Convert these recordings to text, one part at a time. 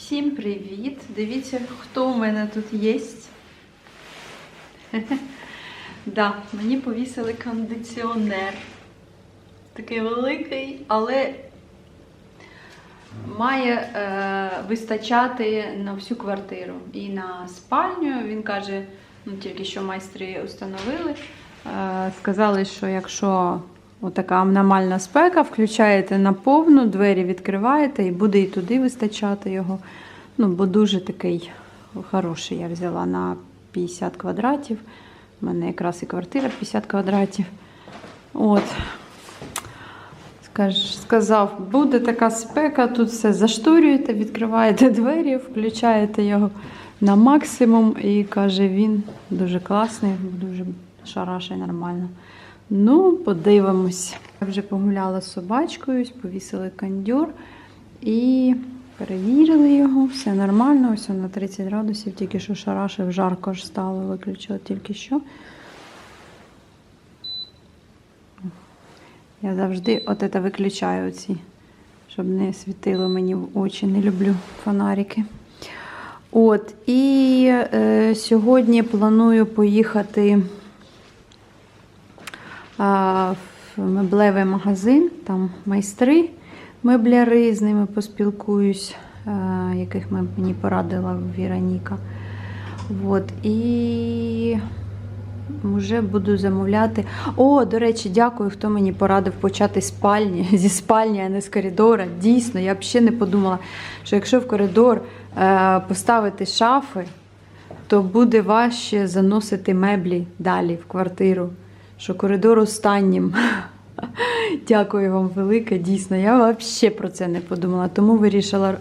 Всім привіт! Дивіться, хто у мене тут є. Да, мені повісили кондиціонер. Такий великий, але має е, вистачати на всю квартиру. І на спальню. Він каже, ну тільки що майстри установили. Е, сказали, що якщо отака аномальна спека, включаєте на повну, двері відкриваєте і буде і туди вистачати його. Ну, бо дуже такий хороший я взяла на 50 квадратів. У мене якраз і квартира 50 квадратів. От. Сказав, буде така спека, тут все зашторюєте, відкриваєте двері, включаєте його на максимум. І каже, він дуже класний, дуже шараший, нормально. Ну, подивимось. Я вже погуляла з собачкою, повісили кондьор і перевірили його. Все нормально, ось на 30 градусів, тільки що шарашив, жарко ж стало, виключила тільки що. Я завжди от це виключаю оці, щоб не світило мені в очі. Не люблю фонарики. От, і е, сьогодні планую поїхати меблевий магазин, там майстри, мебляри, з ними поспілкуюсь, яких мені порадила Віроніка. От, і вже буду замовляти. О, до речі, дякую, хто мені порадив почати спальні, зі спальні, а не з коридора. Дійсно, я б ще не подумала, що якщо в коридор е, поставити шафи, то буде важче заносити меблі далі в квартиру. Що коридор останнім. Дякую вам велике, дійсно. Я взагалі про це не подумала. Тому вирішила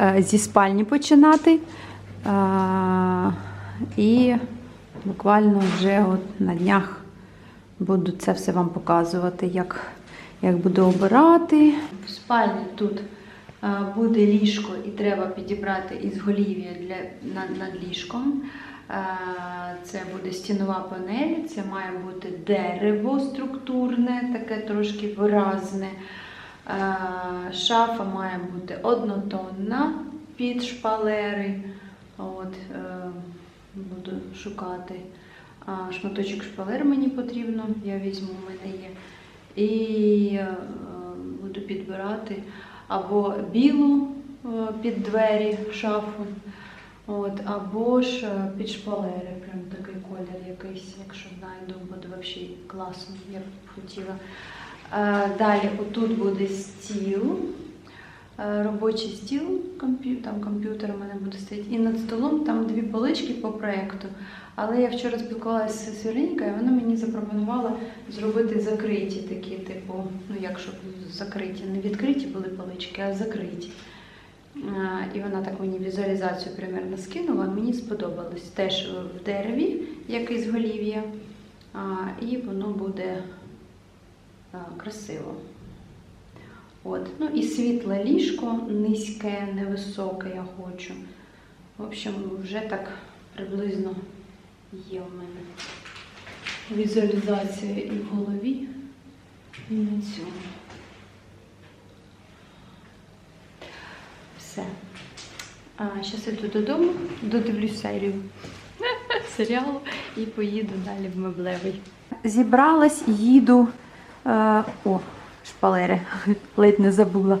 е, зі спальні починати. Е, і буквально вже от на днях буду це все вам показувати, як, як буду обирати. В спальні тут е, буде ліжко, і треба підібрати ізголів'я для над, над ліжком. Це буде стінова панель, це має бути дерево структурне, таке трошки виразне. Шафа має бути однотонна під шпалери. От, е, буду шукати. Шматочок шпалер мені потрібно, я візьму, у мене є. І е, буду підбирати або білу е, під двері шафу, от, або ж е, під шпалери. Прям такий колір якийсь, якщо знайду, буде взагалі класно, я б хотіла. Е, Далі отут буде стіл. Е, робочий стіл, там комп'ютер у мене буде стояти. І над столом там дві полички по проєкту. Але я вчора спілкувалася з Віронікою, і вона мені запропонувала зробити закриті такі, типу, ну як щоб закриті, не відкриті були полички, а закриті. І вона так мені візуалізацію примерно скинула, мені сподобалось. Теж в дереві, як із голів'я, і воно буде красиво. От. Ну і світле ліжко, низьке, невисоке я хочу. В общем, вже так приблизно є в мене візуалізація і в голові, і на цьому. Все. Зараз йду додому, додивлюсь серію серіалу і поїду далі в меблевий. Зібралась, їду. Е, о, шпалери. Ледь не забула.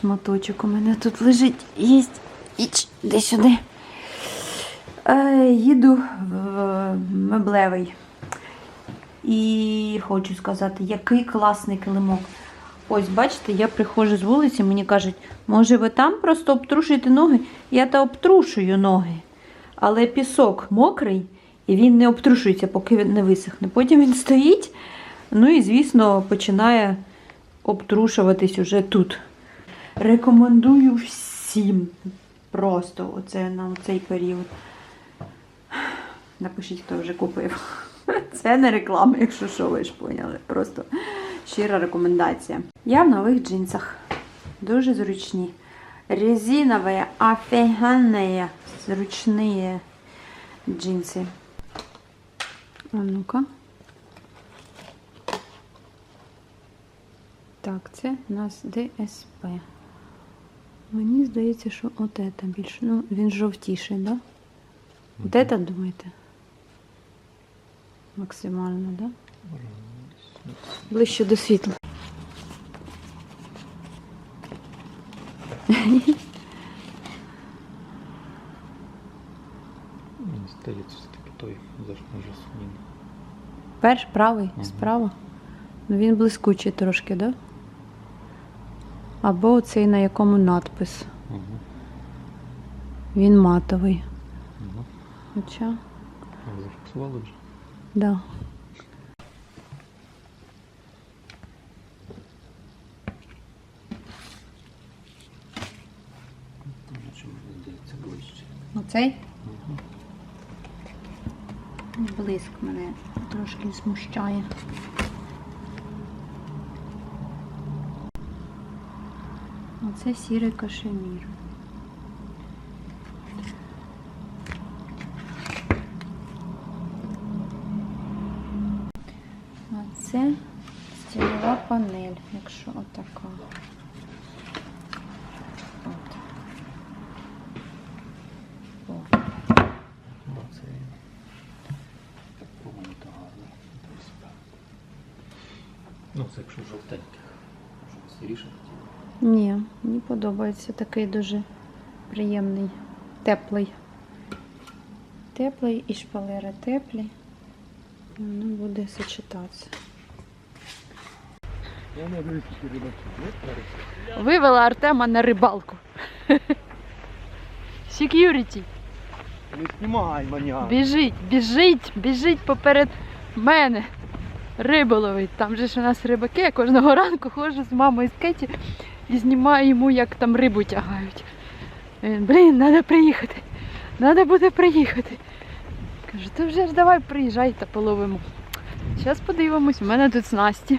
Шматочок у мене тут лежить. Єсть. Іч, де сюди. Е, їду в меблевий. І хочу сказати, який класний килимок. Ось, бачите, я приходжу з вулиці, мені кажуть, може ви там просто обтрушуєте ноги? Я та обтрушую ноги. Але пісок мокрий, і він не обтрушується, поки він не висохне. Потім він стоїть, ну і, звісно, починає обтрушуватись уже тут. Рекомендую всім просто оце на цей період. Напишіть, хто вже купив. Це не реклама, якщо що, ви ж поняли. Просто щира рекомендація. Я в нових джинсах. Дуже зручні. Резиновые, офигенные, зручные джинсы. А ну-ка. Так, це у нас ДСП. Мені здається, що от це більше. Ну, він жовтіший, да? От це, думаєте? Максимально, да? Ближче до світла. Мені здається, все-таки той зажми жасмін. Перш правий, Мгм. справа. Ну він блискучий трошки, да? Або оцей, на якому надпис. Угу. Він матовий. Угу. Хоча, зафіксували вже? да. Чи мені здається ближче. Оцей? Блиск мене трошки смущає. Оце сірий кашемір. Це стільова панель, якщо отака. От. О. Це по-моєму то гарно. Десь так. Ну, це якщо жовтеньке. Може сиріше хотіли. Ні, мені подобається такий дуже приємний, теплий. Теплий і шпалери теплі. Воно буде сочетатися. Вивела Артема на рибалку. Security. Не знімай мене. Біжить, біжить, біжить поперед мене. Рибаловить. Там же ж у нас рибаки. Я кожного ранку ходжу з мамою з Кеті і знімаю йому, як там рибу тягають. Блін, треба приїхати. Треба буде приїхати. Кажу, то вже ж давай приїжджай та половимо. Зараз подивимось, у мене тут снасті.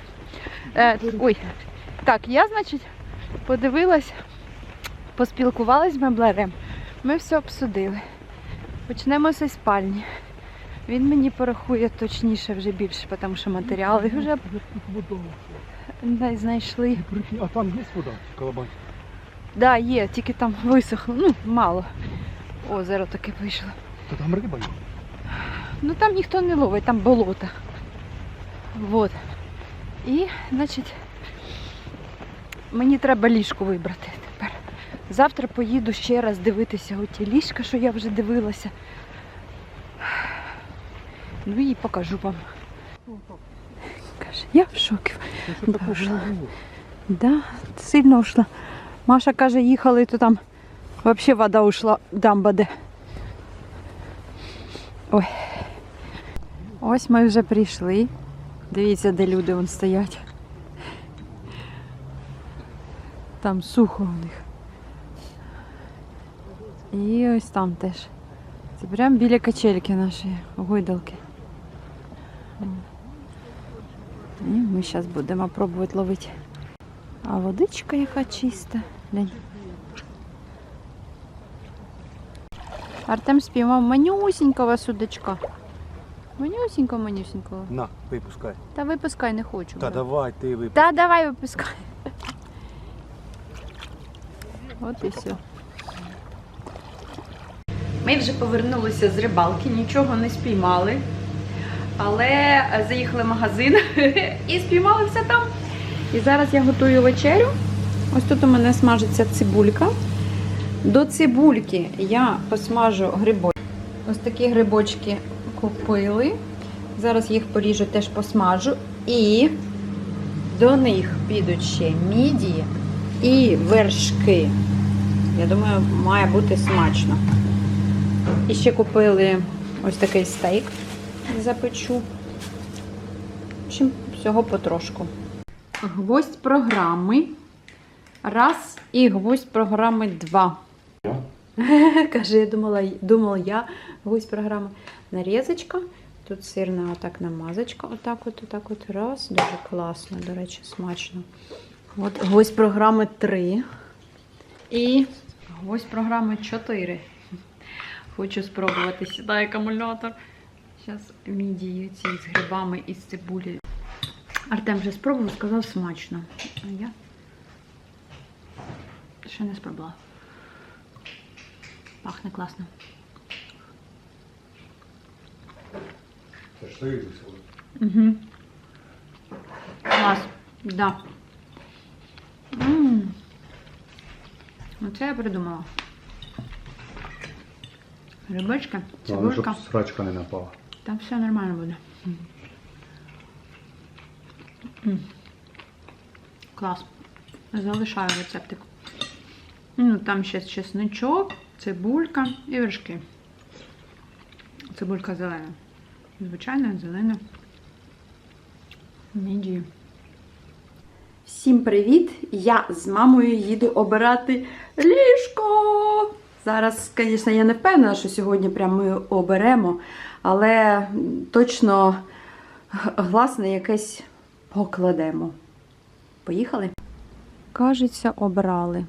Е, ой, так, я, значить, подивилась, поспілкувалась з меблерем. Ми все обсудили. Почнемо зі спальні. Він мені порахує точніше вже більше, тому що матеріали вже знайшли. А там є вода? Колобань? Да, є, тільки там висохло. Ну, мало. Озеро таке вийшло. То там риба є? Ну там ніхто не ловить, там болото. Вот. І, значить, мені треба ліжко вибрати тепер. Завтра поїду ще раз дивитися оті ліжка, що я вже дивилася. Ну і покажу вам. Каже, я в шокі. що Да, сильно ушла. Маша каже, їхали, то там взагалі вода ушла, дамба де. Ой. Ось ми вже прийшли. Дивіться, де люди вон стоять. Там сухо у них. І ось там теж. Це прямо біля качельки нашої гойдалки. І ми зараз будемо пробувати ловити. А водичка яка чиста. Артем спіймав манюсінького судачка. Манюсінького, манюсінького. На, випускай. Та випускай не хочу. Та брат. давай, ти випускай. Та давай випускай. От і все. Ми вже повернулися з рибалки, нічого не спіймали. Але е, заїхали в магазин і спіймали все там. І зараз я готую вечерю. Ось тут у мене смажиться цибулька. До цибульки я посмажу грибочки. Ось такі грибочки купили. Зараз їх поріжу, теж посмажу. І до них підуть ще мідії і вершки. Я думаю, має бути смачно. І ще купили ось такий стейк запечу. В общем, всього потрошку. Гвоздь програми. Раз і гвоздь програми два. Каже, я думала, думала я гвоздь програми. Нарізочка. Тут сирна отак намазочка. Отак от, отак от. Раз. Дуже класно, до речі, смачно. От гвоздь програми 3. І гвоздь програми 4. Хочу спробувати. Сідає акумулятор. Зараз мідії ці з грибами і з цибулею. Артем вже спробував, сказав смачно. А я Ще не спробувала. Пахне класно. Це ж союз. Угу. Клас. Да. М. Оце я придумала. Рибочка, цибулька. срачка не напала. Там все нормально буде. Клас. Залишаю рецептик. Ну, там ще чесничок, цибулька і вершки. Цибулька зелена. Звичайна, зелена. Мідії. Всім привіт! Я з мамою їду обирати ліжко. Зараз, звісно, я не впевнена, що сьогодні прямо ми оберемо, але точно гласне якесь покладемо. Поїхали? Кажеться, обрали.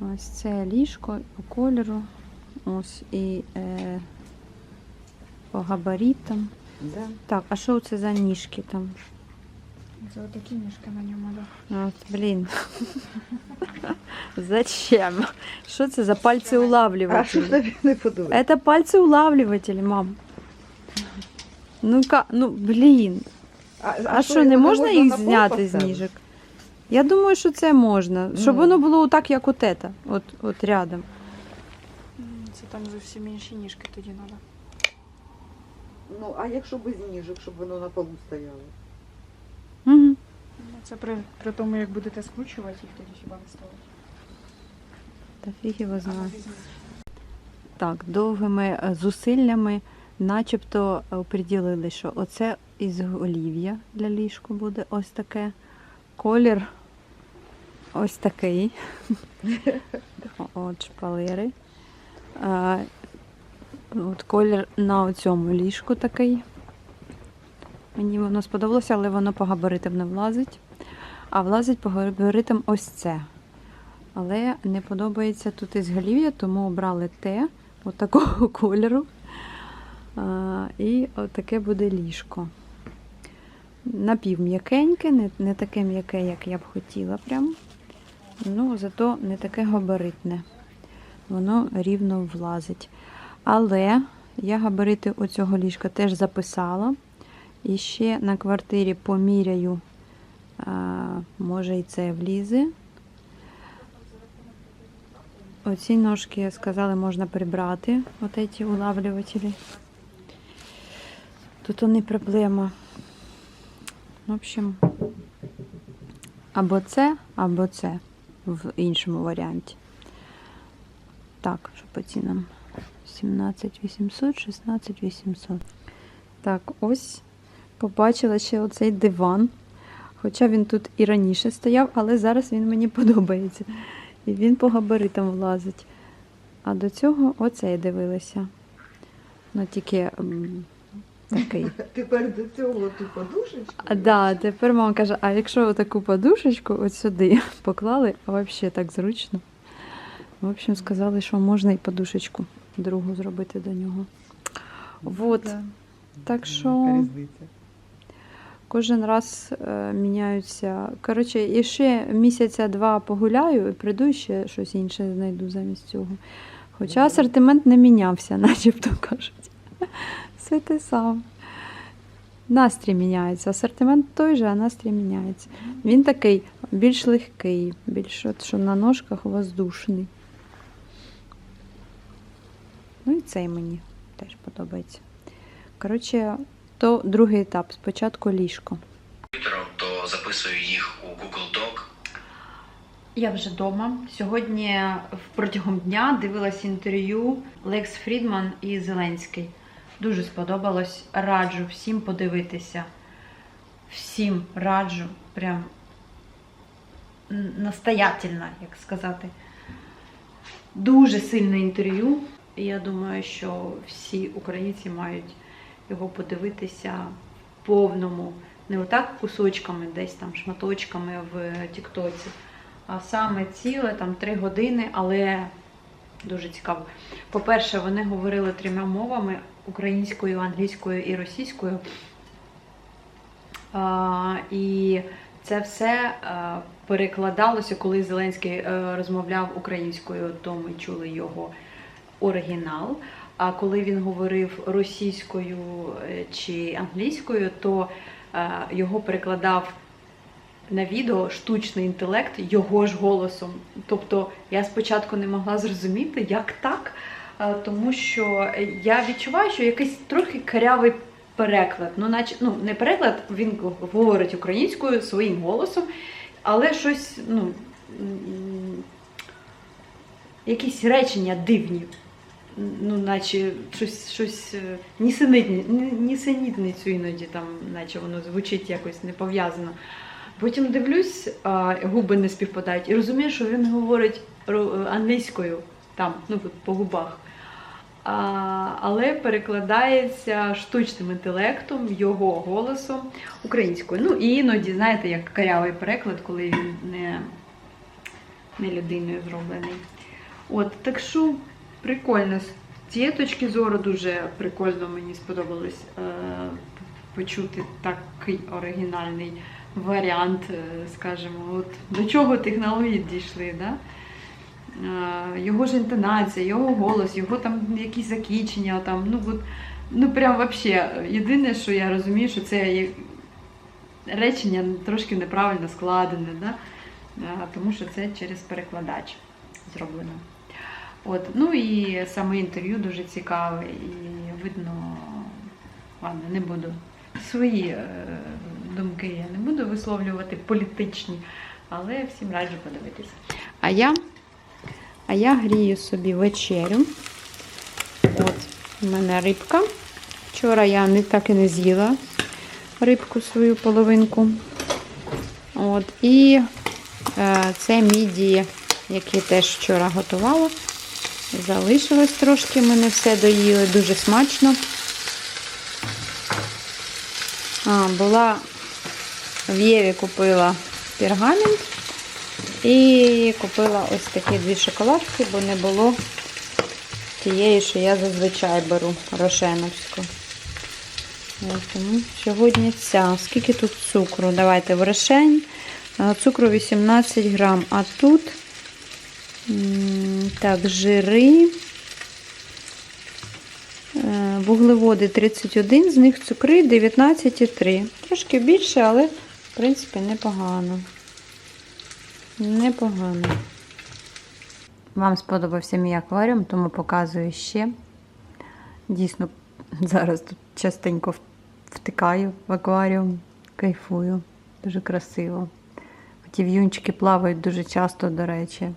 Ось це ліжко по кольору. Ось і е, по габаритам. Да. Так, а що це за ніжки там? За такі ніжки на ньому, да. От, блін. Зачем? Що це за пальці улавлювателі? тобі не подобається? Это пальцы улавливатели, мам. Ну-ка, ну блін. А що, не можна їх зняти з ніжок? Я думаю, що це можна. Щоб Ну. воно було так, як от это, от, от рядом. Це там зовсім інші ніжки тоді треба. Ну, а якщо без ніжок, щоб воно на полу стояло? Угу. Ну, Це при, при тому, як будете скручувати їх, тоді хіба не ставити. Та фіг його знає. Так, довгими е, зусиллями начебто е, оприділили, що оце із олів'я для ліжку буде ось таке. Колір ось такий. От шпалери. От колір на цьому ліжку такий. Мені воно сподобалося, але воно по габаритам не влазить. А влазить по габаритам ось це. Але не подобається тут із голів'я, тому обрали те, от такого кольору. І от буде ліжко. Напівм'якеньке, не, таке м'яке, як я б хотіла прям. Ну, зато не таке габаритне. Воно рівно влазить. Але я габарити оцього ліжка теж записала. І ще на квартирі поміряю, може і це влізе. Оці ножки сказали, можна прибрати, от ці улавлювателі. Тут не проблема. В общем, або це, або це в іншому варіанті. Так, що по цінам? 17 800, 16 800. Так, ось побачила ще оцей диван. Хоча він тут і раніше стояв, але зараз він мені подобається. І він по габаритам влазить. А до цього оцей дивилася. Ну, тільки м, такий. Тепер до цього ту подушечку. А, да, тепер мама каже, а якщо таку подушечку от сюди поклали, а взагалі так зручно. В общем, сказали, що можна і подушечку другу зробити до нього. Вот. Да. Так що різниця? Кожен раз е, міняються. Коротше, і ще місяця два погуляю і прийду і ще щось інше знайду замість цього. Хоча асортимент не мінявся, начебто кажуть. Все те саме. Настрій міняється. Асортимент той же, а настрій міняється. Він такий більш легкий, більш от, що на ножках воздушний. Ну і цей мені теж подобається. Коротше, то другий етап. Спочатку ліжко. то записую їх у Google Doc. Я вже вдома. Сьогодні протягом дня дивилась інтерв'ю Лекс Фрідман і Зеленський. Дуже сподобалось. Раджу всім подивитися. Всім раджу. Прям настоятельно, як сказати. Дуже сильне інтерв'ю. Я думаю, що всі українці мають його подивитися в повному, не отак кусочками, десь там шматочками в Тіктоці, а саме ціле, там три години, але дуже цікаво. По-перше, вони говорили трьома мовами: українською, англійською і російською. А, і це все а, перекладалося, коли Зеленський е, розмовляв українською, то ми чули його оригінал. А коли він говорив російською е, чи англійською, то е, його перекладав на відео штучний інтелект його ж голосом. Тобто я спочатку не могла зрозуміти, як так, е, тому що я відчуваю, що якийсь трохи карявий переклад. Ну, наче ну не переклад, він говорить українською своїм голосом, але щось, ну. Якісь речення дивні, ну, наче щось, щось е, ні- нісенітницю іноді там, наче воно звучить якось не пов'язано. Потім дивлюсь, а, губи не співпадають, і розумію, що він говорить англійською там, ну по губах. А, але перекладається штучним інтелектом, його голосом українською. Ну і іноді, знаєте, як карявий переклад, коли він не, не людиною зроблений. От, так що прикольно. З цієї точки зору дуже прикольно мені сподобалось е, почути такий оригінальний варіант, е, скажімо, от до чого технології дійшли, да? Е, його ж інтонація, його голос, його там якісь закінчення, там, ну, от, ну прям вообще, єдине, що я розумію, що це речення трошки неправильно складене, да? Тому що це через перекладач зроблено. От, ну і саме інтерв'ю дуже цікаве, і видно, ладно, не буду свої е, думки я не буду висловлювати політичні, але всім раджу подивитися. А я, а я грію собі вечерю. От, у мене рибка. Вчора я не так і не з'їла рибку свою половинку. От, і е, це міді, які теж вчора готувала. Залишилось трошки, ми не все доїли, дуже смачно. А, була в Єві купила пергамент і купила ось такі дві шоколадки, бо не було тієї, що я зазвичай беру рошеновську. Тому сьогодні ця. Скільки тут цукру? Давайте в рошень. Цукру 18 грам, а тут так, жири. Е, Вуглеводи 31, з них цукри 19,3. Трошки більше, але, в принципі, непогано. Непогано. Вам сподобався мій акваріум, тому показую ще. Дійсно, зараз тут частенько втикаю в акваріум, кайфую. Дуже красиво. Ті в'юнчики плавають дуже часто, до речі.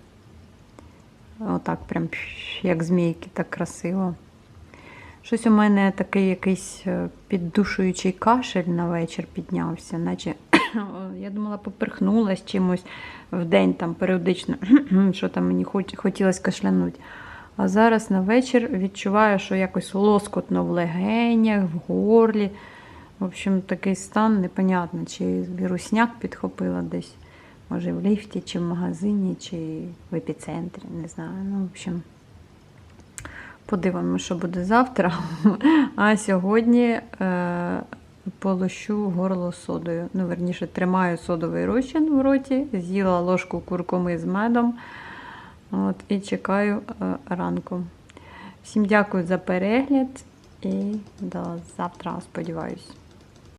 Отак, прям як змійки, так красиво. Щось у мене такий якийсь е, піддушуючий кашель на вечір піднявся, наче я думала, поперхнулась чимось в день там періодично, що там мені хотілося кашлянути. А зараз на вечір відчуваю, що якось лоскотно в легенях, в горлі. В общем, такий стан непонятно, чи вірусняк підхопила десь. Може, в ліфті, чи в магазині, чи в епіцентрі, не знаю. Ну, в общем, подивимося, що буде завтра. А сьогодні е, полощу горло содою. Ну, верніше, тримаю содовий розчин в роті, з'їла ложку куркуми з медом. От, і чекаю е, ранку. Всім дякую за перегляд і до завтра, сподіваюсь.